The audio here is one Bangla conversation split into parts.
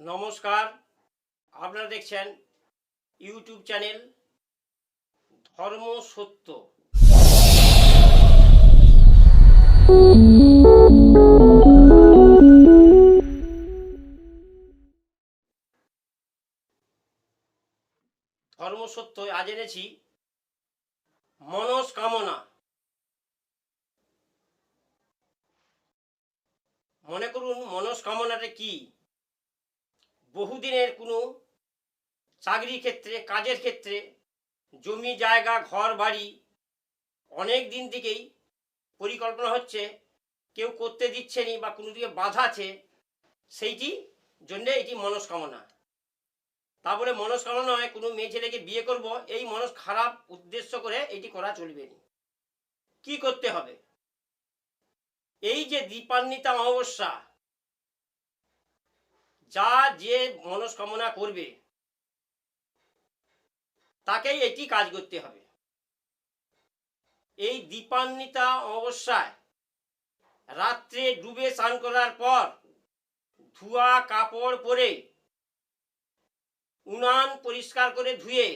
নমস্কার। আপনারা দেখছেন ইউটিউব চ্যানেল ধর্ম সত্য। ধর্ম সত্য আজ এনেছি মনস্কামনা। মনে করুন, মনস্কামনাটা কি? বহুদিনের কোনো চাকরি ক্ষেত্রে, কাজের ক্ষেত্রে, জমি, জায়গা, ঘর, বাড়ি অনেক দিন থেকেই পরিকল্পনা হচ্ছে, কেউ করতে দিচ্ছে নি বা কোনো দিকে বাধা আছে, সেইটি জন্যে এটি মনস্কামনা। তা বলে মনস্কামনা নয়, কোনো মেয়ে ছেলেকে বিয়ে করব, এই মনস খারাপ উদ্দেশ্য করে এটি করা চলবে না। কি করতে হবে? এই যে দীপান্বিতা অমাবস্যা যা যে মনস্কামনা করবে, তাকেই এটি কাজ করতে হবে। এই দীপান্বিতা অমাবস্যায় রাত্রে ডুবে স্নান করার পর ধোয়া কাপড় পরে উনান পরিষ্কার করে ধুয়ে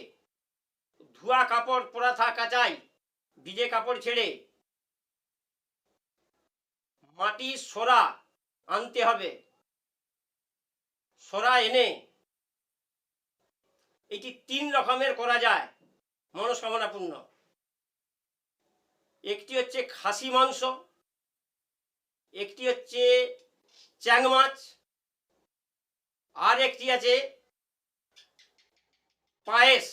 ধোয়া কাপড় পরা থাকা চাই, ভিজে কাপড় ছেড়ে মাটির সরা আনতে হবে। সোরা এনে এটি তিন রকমের করা যায়, মনস্কামনাপূর্ণ। একটি হচ্ছে খাসি মাংস, একটি হচ্ছে চ্যাং মাছ, আর একটি আছে পায়েস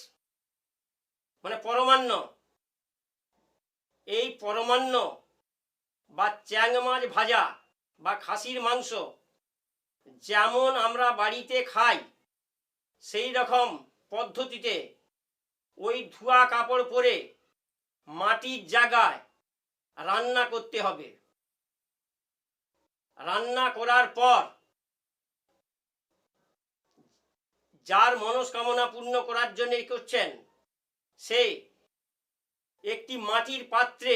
মানে পরমান্ন। এই পরমান্ন বা চ্যাং মাছ ভাজা বা খাসির মাংস যেমন আমরা বাড়িতে খাই, সেই রকম পদ্ধতিতে ওই ধোয়া কাপড় পরে মাটির জায়গায় রান্না করতে হবে। রান্না করার পর যার মনস্কামনা পূর্ণ করার জন্য করছেন, সে একটি মাটির পাত্রে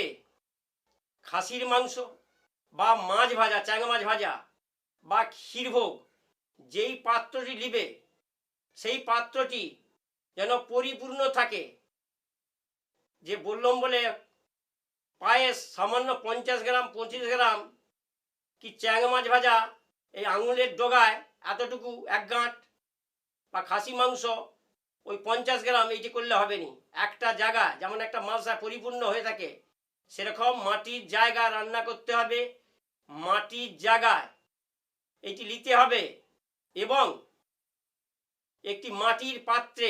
খাসির মাংস বা মাছ ভাজা চ্যাং মাছ ভাজা বা ক্ষীরভোগ যেই পাত্রটি নিবে, সেই পাত্রটি যেন পরিপূর্ণ থাকে। যে বললাম বলে পায়েস সামান্য পঞ্চাশ গ্রাম, পঁচিশ গ্রাম, কি চ্যাং মাছ ভাজা, এই আঙুলের ডোগায় এতটুকু এক গাঁট বা খাসি মাংস, ওই পঞ্চাশ গ্রাম এইটি করলে হবে নি। একটা জায়গা যেমন একটা মালসা পরিপূর্ণ হয়ে থাকে, সেরকম মাটির জায়গা রান্না করতে হবে। মাটির জায়গায় এটি নিতে হবে এবং একটি মাটির পাত্রে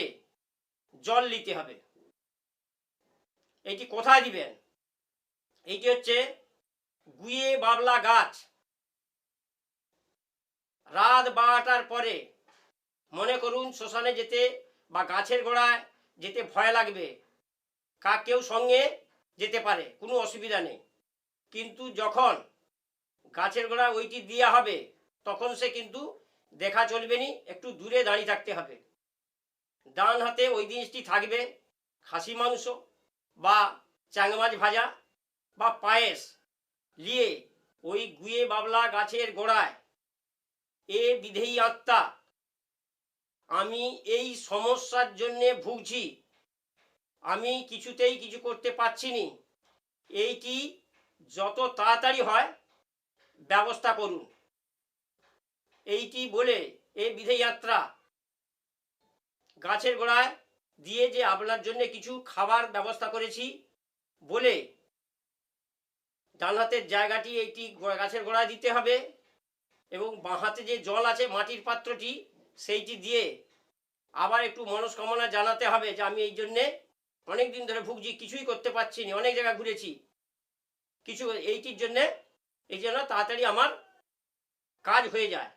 জল নিতে হবে। এটি কোথায় দিবেন? এইটি হচ্ছে গুয়ে বাবলা গাছ। রাত বারোটার পরে মনে করুন শ্মশানে যেতে বা গাছের গোড়ায় যেতে ভয় লাগবে, কা কেউ সঙ্গে যেতে পারে, কোনো অসুবিধা নেই। কিন্তু যখন গাছের গোড়ায় ওইটি দেওয়া হবে তখন সে কিন্তু দেখা চলবে নি, একটু দূরে দাঁড়িয়ে থাকতে হবে। ডান হাতে ওই জিনিসটি থাকবে, খাসি মাংস বা চাং মাছ ভাজা বা পায়েস। নিয়ে ওই গুয়ে বাবলা গাছের গোড়ায়, এ বিধেয়ী আত্মা, আমি এই সমস্যার জন্যে ভুগছি। আমি কিছুতেই কিছু করতে পারছি নি। এইটি যত তাড়াতাড়ি হয়, ব্যবস্থা করুন। এইটি বলে এই বিধে যাত্রা গাছের গোড়ায় দিয়ে যে আপনার জন্য কিছু খাবার ব্যবস্থা করেছি বলে ডান হাতের জায়গাটি এইটি গাছের গোড়ায় দিতে হবে এবং বাঁ হাতে যে জল আছে মাটির পাত্রটি সেইটি দিয়ে আবার একটু মনস্কামনা জানাতে হবে যে আমি এই জন্যে অনেক দিন ধরে ভুগছি, কিছুই করতে পারছি না অনেক জায়গা ঘুরেছি। কিছু এইটির জন্যে এই জন্য তাড়াতাড়ি আমার কাজ হয়ে যায়।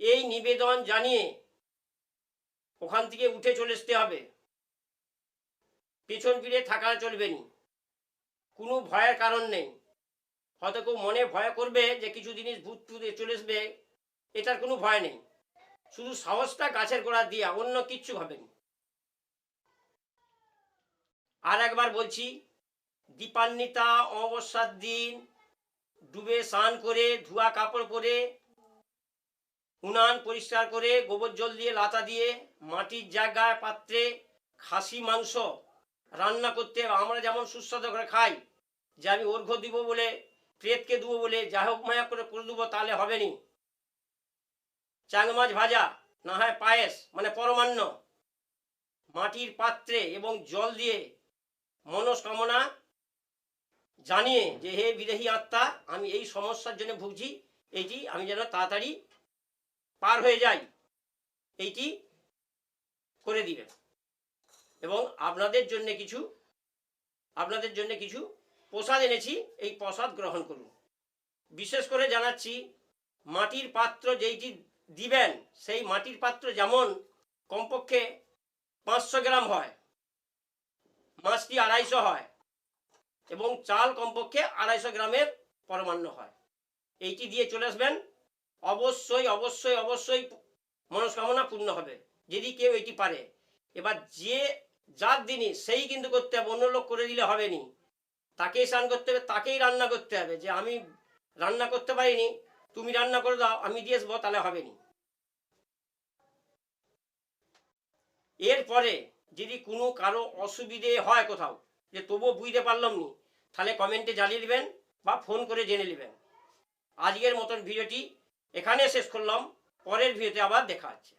এই নিবেদন জানিয়ে ওখান থেকে উঠে চলে আসতে হবে। পেছন ফিরে থাকা চলবে না। কোনো ভয়ের কারণ নেই। হয়তো কেউ মনে ভয় করবে যে কিছু জিনিস ভূত টুত চলে আসবে, এটার কোনো ভয় নেই। শুধু সাহসটা গাছের গোড়া দিয়া অন্য কিচ্ছু হবে আর একবার বলছি, দীপান্বিতা অমাবস্যার দিন ডুবে স্নান করে ধোয়া কাপড় পরে উনান পরিষ্কার করে গোবর জল দিয়ে, লাতা দিয়ে, মাটির জায়গায় পাত্রে খাসি, মাংস রান্না করতে আমরা যেমন সুস্বাদু করে খাই, যে আমি অর্ঘ্য দিব বলে, প্রেতকে দেবো বলে যা হোক মায়া করে করে দেবো, তাহলে হবে নি। চাং মাছ ভাজা, না হয় পায়েস মানে পরমান্ন। মাটির পাত্রে এবং জল দিয়ে মনস্কামনা জানিয়ে যে, হে বিদেহী আত্মা, আমি এই সমস্যার জন্য ভুগছি, এটি আমি যেন তাড়াতাড়ি পার হয়ে যাই এইটি করে দিবেন। এবং আপনাদের জন্য কিছু, আপনাদের জন্য কিছু প্রসাদ এনেছি, এই প্রসাদ গ্রহণ করুন। বিশেষ করে জানাচ্ছি, মাটির পাত্র যেইটি দিবেন, সেই মাটির পাত্র যেমন কমপক্ষে পাঁচশো গ্রাম হয়, মাছটি আড়াইশো হয়, এবং চাল কমপক্ষে আড়াইশো গ্রামের পরমান্ন হয়। এইটি দিয়ে চলে আসবেন। অবশ্যই অবশ্যই অবশ্যই মনস্কামনা পূর্ণ হবে, যদি কেউ এটি পারে। এবার যে যার দিনই সেই কিন্তু করতে হবে, অন্য লোক করে দিলে হবে নি। তাকেই স্নান করতে হবে, তাকেই রান্না করতে হবে, যে আমি রান্না করতে পারিনি, তুমি রান্না করে দাও, আমি দিয়ে আসব, তাহলে হবে নি। এরপরে যদি কোনো কারও অসুবিধে হয় কোথাও, যে তবুও বুঝতে পারলাম নি, তাহলে কমেন্টে জানিয়ে দেবেন বা ফোন করে জেনে নেবেন। আজকের মতন ভিডিওটি এখানে শেষ করলাম পরের ভিডিওতে আবার দেখা হচ্ছে।